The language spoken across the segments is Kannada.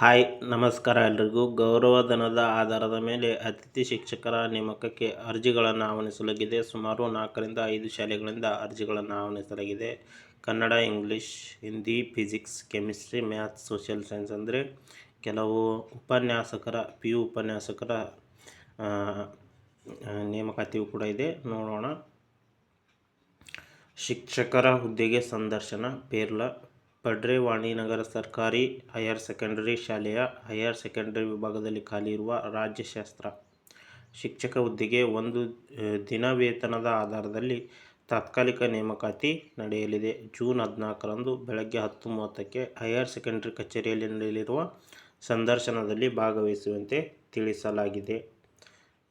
ಹಾಯ್, ನಮಸ್ಕಾರ ಎಲ್ರಿಗೂ. ಗೌರವಧನದ ಆಧಾರದ ಮೇಲೆ ಅತಿಥಿ ಶಿಕ್ಷಕರ ನೇಮಕಕ್ಕೆ ಅರ್ಜಿಗಳನ್ನು ಆಹ್ವಾನಿಸಲಾಗಿದೆ. ಸುಮಾರು ನಾಲ್ಕರಿಂದ ಐದು ಶಾಲೆಗಳಿಂದ ಅರ್ಜಿಗಳನ್ನು ಆಹ್ವಾನಿಸಲಾಗಿದೆ. Kannada, English, Hindi, physics, chemistry, maths, social science ಅಂದರೆ ಕೆಲವು ಉಪನ್ಯಾಸಕರ, ಪಿ ಯು ಉಪನ್ಯಾಸಕರ ನೇಮಕಾತಿಯು ಕೂಡ ಇದೆ. ನೋಡೋಣ. ಶಿಕ್ಷಕರ ಹುದ್ದೆಗೆ ಸಂದರ್ಶನ, ಪೇರ್ಲ ಪಡ್ರೆ ವಾಣಿನಗರ ಸರ್ಕಾರಿ ಹೈಯರ್ ಸೆಕೆಂಡರಿ ಶಾಲೆಯ ಹೈಯರ್ ಸೆಕೆಂಡರಿ ವಿಭಾಗದಲ್ಲಿ ಖಾಲಿ ಇರುವ ರಾಜ್ಯಶಾಸ್ತ್ರ ಶಿಕ್ಷಕ ಹುದ್ದೆಗೆ ಒಂದು ದಿನ ವೇತನದ ಆಧಾರದಲ್ಲಿ ತಾತ್ಕಾಲಿಕ ನೇಮಕಾತಿ ನಡೆಯಲಿದೆ. ಜೂನ್ ಹದಿನಾಲ್ಕರಂದು ಬೆಳಗ್ಗೆ ಹತ್ತು ಮೂವತ್ತಕ್ಕೆ ಹೈಯರ್ ಸೆಕೆಂಡರಿ ಕಚೇರಿಯಲ್ಲಿ ನಡೆಯಲಿರುವ ಸಂದರ್ಶನದಲ್ಲಿ ಭಾಗವಹಿಸುವಂತೆ ತಿಳಿಸಲಾಗಿದೆ.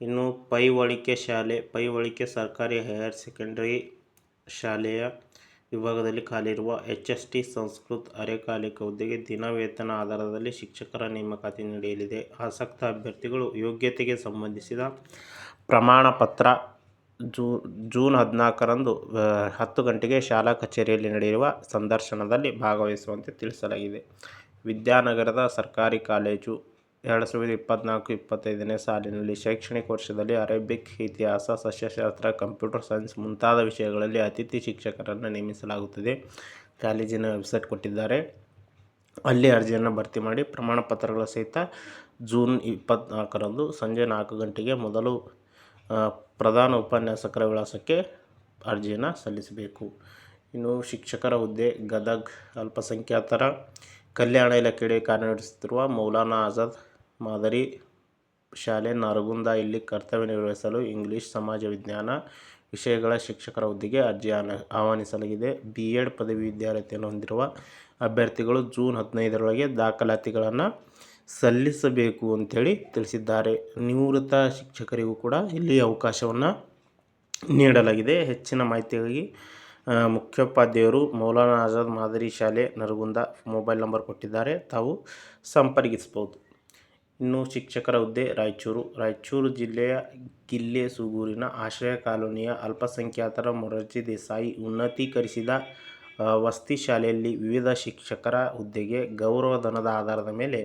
ಇನ್ನು ಪೈವಳಿಕೆ ಶಾಲೆ, ಪೈವಳಿಕೆ ಸರ್ಕಾರಿ ಹೈಯರ್ ಸೆಕೆಂಡರಿ ಶಾಲೆಯ ವಿಭಾಗದಲ್ಲಿ ಖಾಲಿ ಎಚ್ ಎಸ್ ಟಿ ಸಂಸ್ಕೃತ್ ಅರೆಕಾಲಿಕ ಹುದ್ದೆಗೆ ದಿನ ವೇತನ ಆಧಾರದಲ್ಲಿ ಶಿಕ್ಷಕರ ನೇಮಕಾತಿ ನಡೆಯಲಿದೆ. ಆಸಕ್ತ ಅಭ್ಯರ್ಥಿಗಳು ಯೋಗ್ಯತೆಗೆ ಸಂಬಂಧಿಸಿದ ಪ್ರಮಾಣ ಪತ್ರ ಜೂ, ಜೂನ್ ಹದಿನಾಲ್ಕರಂದು ಹತ್ತು ಗಂಟೆಗೆ ಶಾಲಾ ಕಚೇರಿಯಲ್ಲಿ ನಡೆಯುವ ಸಂದರ್ಶನದಲ್ಲಿ ಭಾಗವಹಿಸುವಂತೆ ತಿಳಿಸಲಾಗಿದೆ. ವಿದ್ಯಾನಗರದ ಸರ್ಕಾರಿ ಕಾಲೇಜು ಎರಡು ಸಾವಿರದ ಇಪ್ಪತ್ತ್ನಾಲ್ಕು ಇಪ್ಪತ್ತೈದನೇ ಸಾಲಿನಲ್ಲಿ ಶೈಕ್ಷಣಿಕ ವರ್ಷದಲ್ಲಿ ಅರೇಬಿಕ್ ಇತಿಹಾಸ, ಸಸ್ಯಶಾಸ್ತ್ರ, ಕಂಪ್ಯೂಟರ್ ಸೈನ್ಸ್ ಮುಂತಾದ ವಿಷಯಗಳಲ್ಲಿ ಅತಿಥಿ ಶಿಕ್ಷಕರನ್ನು ನೇಮಿಸಲಾಗುತ್ತದೆ. ಕಾಲೇಜಿನ ವೆಬ್ಸೈಟ್ ಕೊಟ್ಟಿದ್ದಾರೆ. ಅಲ್ಲಿ ಅರ್ಜಿಯನ್ನು ಭರ್ತಿ ಮಾಡಿ ಪ್ರಮಾಣ ಪತ್ರಗಳ ಸಹಿತ ಜೂನ್ ಇಪ್ಪತ್ತ್ನಾಲ್ಕರಂದು ಸಂಜೆ ನಾಲ್ಕು ಗಂಟೆಗೆ ಮೊದಲು ಪ್ರಧಾನ ಉಪನ್ಯಾಸಕರ ವಿಳಾಸಕ್ಕೆ ಅರ್ಜಿಯನ್ನು ಸಲ್ಲಿಸಬೇಕು. ಇನ್ನು ಶಿಕ್ಷಕರ ಹುದ್ದೆ, ಗದಗ್ ಅಲ್ಪಸಂಖ್ಯಾತರ ಕಲ್ಯಾಣ ಇಲಾಖೆಯಡಿ ಕಾರ್ಯನಿರ್ವಹಿಸುತ್ತಿರುವ ಮೌಲಾನಾ ಆಜಾದ್ ಮಾದರಿ ಶಾಲೆ ನರಗುಂದ ಇಲ್ಲಿ ಕರ್ತವ್ಯ ನಿರ್ವಹಿಸಲು ಇಂಗ್ಲಿಷ್ ಸಮಾಜ ವಿಜ್ಞಾನ ವಿಷಯಗಳ ಶಿಕ್ಷಕರ ಹುದ್ದೆಗೆ ಅರ್ಜಿ ಆಹ್ವಾನ- ಆಹ್ವಾನಿಸಲಾಗಿದೆ. ಬಿ ಎಡ್ ಪದವಿ ವಿದ್ಯಾರ್ಥಿಯನ್ನು ಹೊಂದಿರುವ ಅಭ್ಯರ್ಥಿಗಳು ಜೂನ್ ಹದಿನೈದರೊಳಗೆ ದಾಖಲಾತಿಗಳನ್ನು ಸಲ್ಲಿಸಬೇಕು ಅಂಥೇಳಿ ತಿಳಿಸಿದ್ದಾರೆ. ನಿವೃತ್ತ ಶಿಕ್ಷಕರಿಗೂ ಕೂಡ ಇಲ್ಲಿ ಅವಕಾಶವನ್ನು ನೀಡಲಾಗಿದೆ. ಹೆಚ್ಚಿನ ಮಾಹಿತಿಗಾಗಿ ಮುಖ್ಯೋಪಾಧ್ಯಾಯರು ಮೌಲಾನಾ ಆಜಾದ್ ಮಾದರಿ ಶಾಲೆ ನರಗುಂದ ಮೊಬೈಲ್ ನಂಬರ್ ಕೊಟ್ಟಿದ್ದಾರೆ. ತಾವು ಸಂಪರ್ಕಿಸ್ಬೋದು ಇನ್ನು ಶಿಕ್ಷಕರ ಹುದ್ದೆ ರಾಯಚೂರು. ರಾಯಚೂರು ಜಿಲ್ಲೆಯ ಗಿಲ್ಲೆ ಸೂಗೂರಿನ ಆಶ್ರಯ ಕಾಲೋನಿಯ ಅಲ್ಪಸಂಖ್ಯಾತರ ಮೊರಾರ್ಜಿ ದೇಸಾಯಿ ಉನ್ನತೀಕರಿಸಿದ ವಸ್ತಿ ಶಾಲೆಯಲ್ಲಿ ವಿವಿಧ ಶಿಕ್ಷಕರ ಹುದ್ದೆಗೆ ಗೌರವಧನದ ಆಧಾರದ ಮೇಲೆ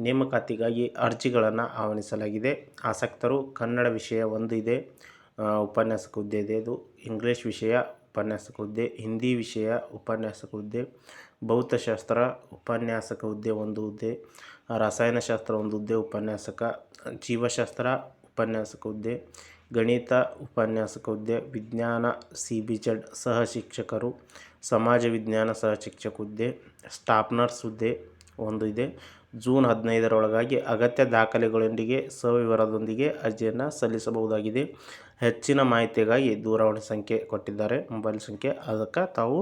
ನೇಮಕಾತಿಗಾಗಿ ಅರ್ಜಿಗಳನ್ನು ಆಹ್ವಾನಿಸಲಾಗಿದೆ. ಆಸಕ್ತರು ಕನ್ನಡ ವಿಷಯ ಒಂದು ಇದೆ. ಉಪನ್ಯಾಸಕ ಹುದ್ದೆ ಇದೆ. ಇದು ಇಂಗ್ಲೀಷ್ ವಿಷಯ ಉಪನ್ಯಾಸಕ ಹುದ್ದೆ ಹಿಂದಿ ವಿಷಯ ಉಪನ್ಯಾಸಕ ಹುದ್ದೆ ಭೌತಶಾಸ್ತ್ರ ಉಪನ್ಯಾಸಕ ಹುದ್ದೆ ಒಂದು ಹುದ್ದೆ, ರಸಾಯನಶಾಸ್ತ್ರ ಒಂದು ಹುದ್ದೆ ಉಪನ್ಯಾಸಕ, ಜೀವಶಾಸ್ತ್ರ ಉಪನ್ಯಾಸಕ ಹುದ್ದೆ, ಗಣಿತ ಉಪನ್ಯಾಸಕ ಹುದ್ದೆ, ವಿಜ್ಞಾನ ಸಿ ಬಿ ಜಡ್ ಸಹ ಶಿಕ್ಷಕರು, ಸಮಾಜ ವಿಜ್ಞಾನ ಸಹ ಶಿಕ್ಷಕ ಹುದ್ದೆ, ಸ್ಟಾಪ್ನರ್ಸ್ ಹುದ್ದೆ ಒಂದು ಇದೆ. ಜೂನ್ ಹದಿನೈದರೊಳಗಾಗಿ ಅಗತ್ಯ ದಾಖಲೆಗಳೊಂದಿಗೆ ಸವಿವರದೊಂದಿಗೆ ಅರ್ಜಿಯನ್ನು ಸಲ್ಲಿಸಬಹುದಾಗಿದೆ. ಹೆಚ್ಚಿನ ಮಾಹಿತಿಗಾಗಿ ದೂರವಾಣಿ ಸಂಖ್ಯೆ ಕೊಟ್ಟಿದ್ದಾರೆ. ಮೊಬೈಲ್ ಸಂಖ್ಯೆ, ಅದಕ್ಕೆ ತಾವು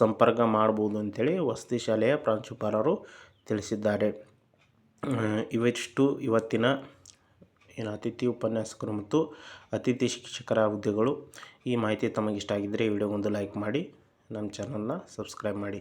ಸಂಪರ್ಕ ಮಾಡ್ಬೋದು ಅಂತೇಳಿ ವಸತಿ ಶಾಲೆಯ ಪ್ರಾಂಶುಪಾಲರು ತಿಳಿಸಿದ್ದಾರೆ. ಇವಿಷ್ಟು ಇವತ್ತಿನ ಏನು ಅತಿಥಿ ಉಪನ್ಯಾಸಕರು ಮತ್ತು ಅತಿಥಿ ಶಿಕ್ಷಕರ ಹುದ್ದೆಗಳು. ಈ ಮಾಹಿತಿ ತಮಗಿಷ್ಟ ಆಗಿದ್ದರೆ ವಿಡಿಯೋ ಒಂದು ಲೈಕ್ ಮಾಡಿ, ನಮ್ಮ ಚಾನಲ್ನ ಸಬ್ಸ್ಕ್ರೈಬ್ ಮಾಡಿ.